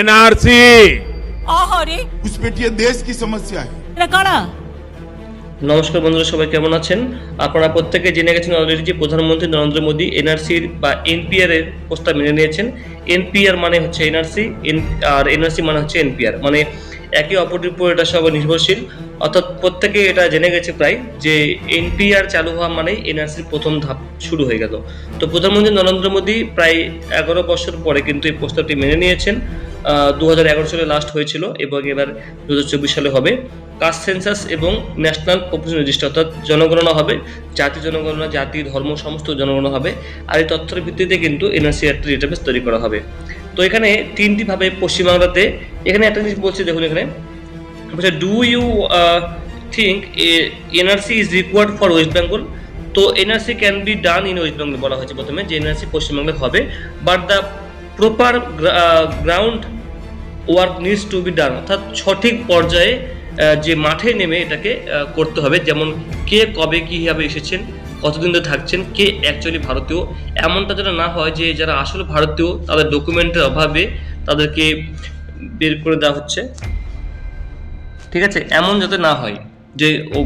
NRC আহারে ঘুষপেটিয়া দেশ কি নমস্কার বন্ধুরা সবাই কেমন আছেন আপনারা প্রত্যেকে জেনে গেছেন অলরেডি যে প্রধানমন্ত্রী নরেন্দ্র মোদী এনআরসির বা এনপিআর এর প্রস্তাব মেনে নিয়েছেন এনপিআর মানে হচ্ছে এনআরসি আর এনআরসি মানে হচ্ছে এনপিআর মানে একে অপরের উপর এটা সবাই নির্ভরশীল অর্থাৎ প্রত্যেকে এটা জেনে গেছে প্রায় যে এনপিআর চালু হওয়া মানেই এনআরসির প্রথম ধাপ শুরু হয়ে গেল তো প্রধানমন্ত্রী নরেন্দ্র মোদী প্রায় এগারো বছর পরে কিন্তু এই প্রস্তাবটি মেনে নিয়েছেন দু সালে লাস্ট হয়েছিল এবং এবার দু সালে হবে কাস্ট সেন্সাস এবং ন্যাশনাল পপুলেশন রেজিস্টার অর্থাৎ জনগণনা হবে জাতি জনগণনা জাতি ধর্ম সমস্ত জনগণনা হবে আর এই তথ্যের ভিত্তিতে কিন্তু এনআরসি একটা ডেটাবেস তৈরি করা হবে তো এখানে তিনটিভাবে পশ্চিমবাংলাতে এখানে একটা জিনিস বলছি দেখুন এখানে বলছে do you think NRC is required for West Bengal তো NRC can be done in West Bengal বলা হয়েছে প্রথমে যে এনআরসি পশ্চিমবঙ্গে হবে but the proper ground work needs to be done অর্থাৎ সঠিক পর্যায়ে uh, যে মাঠে নেমে এটাকে uh, করতে হবে যেমন কে কবে কীভাবে এসেছেন কতদিন ধরে থাকছেন কে অ্যাকচুয়ালি ভারতীয় এমনটা যেন না হয় যে যারা আসলে ভারতীয় তাদের ডকুমেন্টের অভাবে তাদেরকে বের করে দেওয়া হচ্ছে ঠিক আছে এমন যাতে না হয় যে ও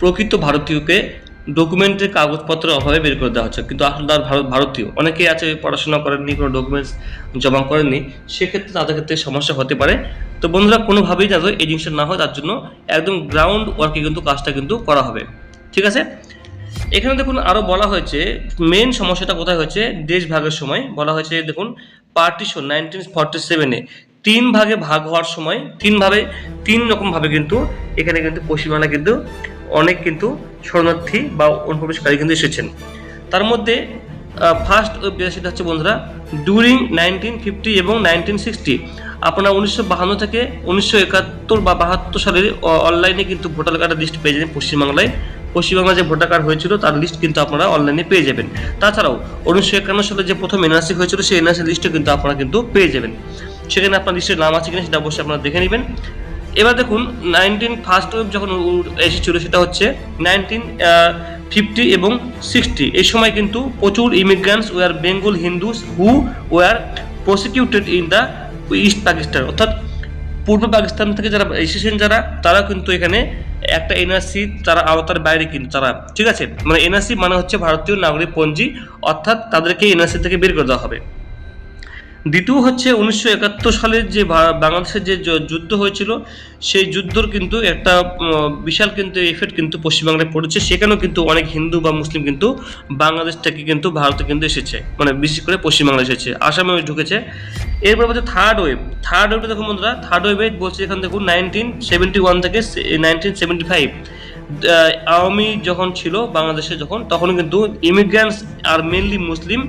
প্রকৃত ভারতীয়কে ডকুমেন্টের কাগজপত্রের অভাবে বের করে দেওয়া হচ্ছে কিন্তু আসলে তার ভারত ভারতীয় অনেকেই আছে পড়াশোনা করেননি কোনো ডকুমেন্টস জমা করেননি সেক্ষেত্রে তাদের ক্ষেত্রে সমস্যা হতে পারে তো বন্ধুরা কোনোভাবেই যাতে এই জিনিসটা না হয় তার জন্য একদম গ্রাউন্ড ওয়ার্কে কিন্তু কাজটা কিন্তু করা হবে ঠিক আছে এখানে দেখুন আরও বলা হয়েছে মেন সমস্যাটা কোথায় হয়েছে দেশ ভাগের সময় বলা হয়েছে দেখুন পার্টিশন নাইনটিন ফর্টি সেভেনে তিন ভাগে ভাগ হওয়ার সময় তিনভাবে তিন রকমভাবে কিন্তু এখানে কিন্তু পশ্চিমবাংলা কিন্তু অনেক কিন্তু শরণার্থী বা অনুপ্রবেশকারী কিন্তু এসেছেন তার মধ্যে ফার্স্ট ওয়েব হচ্ছে বন্ধুরা ডুরিং নাইনটিন ফিফটি এবং নাইনটিন সিক্সটি আপনারা উনিশশো বাহান্ন থেকে উনিশশো একাত্তর বা বাহাত্তর সালের অনলাইনে কিন্তু ভোটার কার্ডের লিস্ট পেয়ে যাবেন পশ্চিমবাংলায় পশ্চিমবাংলা যে ভোটার কার্ড হয়েছিল তার লিস্ট কিন্তু আপনারা অনলাইনে পেয়ে যাবেন তাছাড়াও উনিশশো একান্ন সালে যে প্রথম এনআরসি হয়েছিল সেই এনআরসি লিস্টও কিন্তু আপনারা কিন্তু পেয়ে যাবেন সেখানে আপনার নিশ্চয়ই নাম আছে কিনা সেটা অবশ্যই আপনারা দেখে নেবেন এবার দেখুন নাইনটিন ফার্স্ট ওয়েভ যখন এসেছিল সেটা হচ্ছে নাইনটিন ফিফটি এবং সিক্সটি এই সময় কিন্তু প্রচুর immigrants were Bengal Hindus who were persecuted in the east Pakistan অর্থাৎ পূর্ব পাকিস্তান থেকে যারা এসেছেন যারা তারা কিন্তু এখানে একটা এনআরসি তারা আওতার বাইরে কিন্তু তারা ঠিক আছে মানে এনআরসি মানে হচ্ছে ভারতীয় নাগরিক পঞ্জি অর্থাৎ তাদেরকে এনআরসি থেকে বের করে দেওয়া হবে দ্বিতীয় হচ্ছে উনিশশো একাত্তর সালের যে বাংলাদেশের যে যুদ্ধ হয়েছিল সেই যুদ্ধর কিন্তু একটা বিশাল কিন্তু এফেক্ট কিন্তু পশ্চিমবাংলায় পড়েছে সেখানেও কিন্তু অনেক হিন্দু বা মুসলিম কিন্তু বাংলাদেশ থেকে কিন্তু ভারতে কিন্তু এসেছে মানে বিশেষ করে পশ্চিমবাংলা এসেছে আসামেও ঢুকেছে এরপর হচ্ছে থার্ড ওয়েভ থার্ড ওয়েভটা দেখুন বন্ধুরা থার্ড ওয়েভে বলছে এখান দেখুন নাইনটিন সেভেন্টি ওয়ান থেকে নাইনটিন সেভেন্টি ফাইভ আওয়ামী যখন ছিল বাংলাদেশে যখন তখন কিন্তু immigrants are mainly Muslim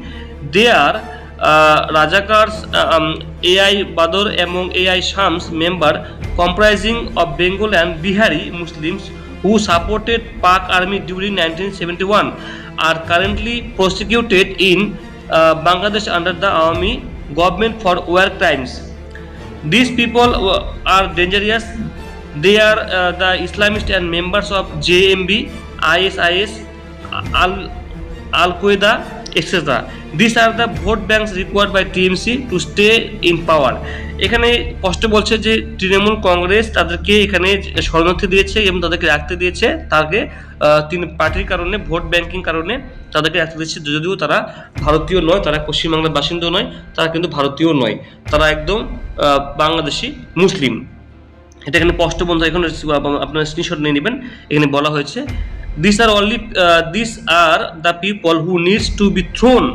they are Rajakar's AI Badr among AI Shams member comprising of Bengal and Bihari Muslims who supported Pak army during 1971 are currently prosecuted in uh, Bangladesh under the Awami government for war crimes. These people are dangerous. They are uh, the Islamists and members of JMB, ISIS, Al-Qaeda etcetera this are the vote banks required by TMC to stay in power এখানে স্পষ্ট বলছে যে তৃণমূল কংগ্রেস তাদেরকে এখানে শরণার্থী দিয়েছে এবং তাদেরকে রাখতে দিয়েছে তাকে তিন পার্টির কারণে ভোট ব্যাংকিং কারণে তাদেরকে রাখতে দিচ্ছে যদিও তারা ভারতীয় নয় তারা পশ্চিমবাংলার বাসিন্দা নয় তারা কিন্তু ভারতীয় নয় তারা একদম বাংলাদেশি মুসলিম এটা এখানে স্পষ্ট বন্ধু এখন আপনারা স্ক্রিনশট নিয়ে নেবেন এখানে বলা হয়েছে these are only uh, these are the people who needs to be thrown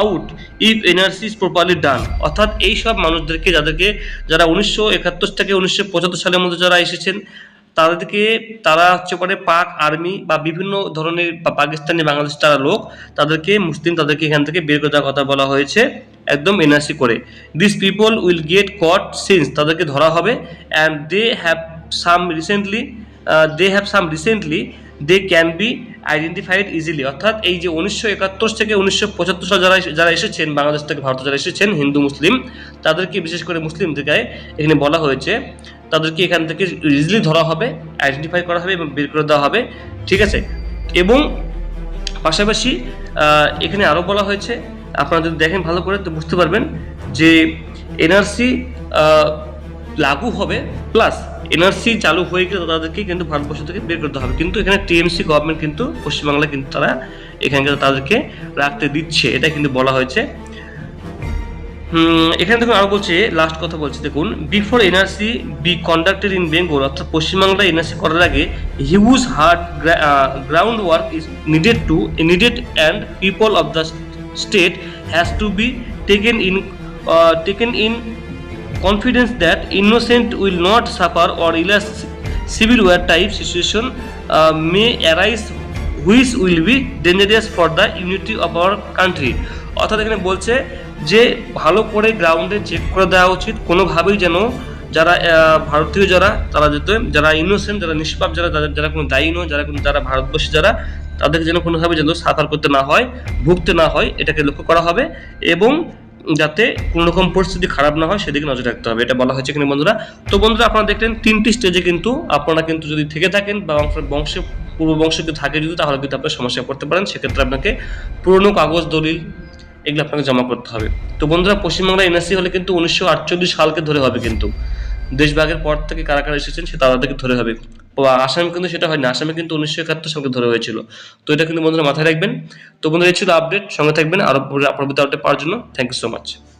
out if NRC is properly done অর্থাৎ এই সব মানুষদেরকে যাদেরকে যারা উনিশশো একাত্তর থেকে উনিশশো পঁচাত্তর সালের মধ্যে যারা এসেছেন তাদেরকে তারা হচ্ছে পরে মানে পাক আর্মি বা বিভিন্ন ধরনের পাকিস্তানি বাংলাদেশ তারা লোক তাদেরকে মুসলিম তাদেরকে এখান থেকে বের করে দেওয়ার কথা বলা হয়েছে একদম এনআরসি করে this people will get caught since তাদেরকে ধরা হবে and they have some recently they have some recently they can be identified easily অর্থাৎ এই যে উনিশশো একাত্তর থেকে উনিশশো পঁচাত্তর সাল যারা যারা এসেছেন বাংলাদেশ থেকে ভারত যারা এসেছেন হিন্দু মুসলিম তাদেরকে বিশেষ করে মুসলিম থেকে এখানে বলা হয়েছে তাদেরকে এখান থেকে ইজিলি ধরা হবে আইডেন্টিফাই করা হবে এবং বের করে দেওয়া হবে ঠিক আছে এবং পাশাপাশি এখানে আরও বলা হয়েছে আপনারা যদি দেখেন ভালো করে তো বুঝতে পারবেন যে এনআরসি লাগু হবে প্লাস এনআরসি চালু হয়ে গেলে তাদেরকে কিন্তু ভারতবর্ষ থেকে বের করতে হবে কিন্তু এখানে টিএমসি গভর্নমেন্ট কিন্তু পশ্চিমবাংলা কিন্তু তারা এখানে কিন্তু তাদেরকে রাখতে দিচ্ছে এটা কিন্তু বলা হয়েছে এখানে দেখুন আরো বলছে লাস্ট কথা বলছি দেখুন before NRC be conducted in Bengal অর্থাৎ পশ্চিমবাংলায় এনআরসি করার আগে huge hard ground work is needed to needed and people of the state has to be taken in taken in confidence that innocent will not suffer or else civil war type situation may arise arise will be dangerous for the unity of our country অর্থাৎ এখানে বলছে যে ভালো করে গ্রাউন্ডে check করে দেওয়া উচিত কোনোভাবেই যেন যারা ভারতীয় যারা তারা যেতে যারা ইনোসেন্ট যারা নিষ্পাপ যারা যাদের যারা কোনো দায়ী নয় যারা কোনো যারা ভারতবর্ষী যারা তাদেরকে যেন কোনোভাবে যেন সাফার করতে না হয় ভুগতে না হয় এটাকে লক্ষ্য করা হবে এবং যাতে কোনো রকম পরিস্থিতি খারাপ না হয় সেদিকে নজর রাখতে হবে এটা বলা হয়েছে এখানে বন্ধুরা তো বন্ধুরা আপনারা দেখলেন তিনটি স্টেজে কিন্তু আপনারা কিন্তু যদি থেকে থাকেন বা আপনার বংশে পূর্ব বংশ যদি থাকে যদি তাহলে কিন্তু আপনার সমস্যা পড়তে পারেন সেক্ষেত্রে আপনাকে পুরনো কাগজ দলিল এগুলো আপনাকে জমা করতে হবে তো বন্ধুরা পশ্চিমবাংলা এনআরসি হলে কিন্তু উনিশশো সালকে ধরে হবে কিন্তু দেশভাগের পর থেকে কারা কারা এসেছেন সে তাদেরকে ধরে হবে আসামে কিন্তু সেটা হয়নি আসামে কিন্তু উনিশশো একাত্তর সালকে ধরে হয়েছিল তো এটা কিন্তু বন্ধুরা মাথায় রাখবেন তো বন্ধুরা এই ছিল আপডেট সঙ্গে থাকবেন আরো পরবর্তী আপডেট পাওয়ার জন্য থ্যাংক ইউ সো মাচ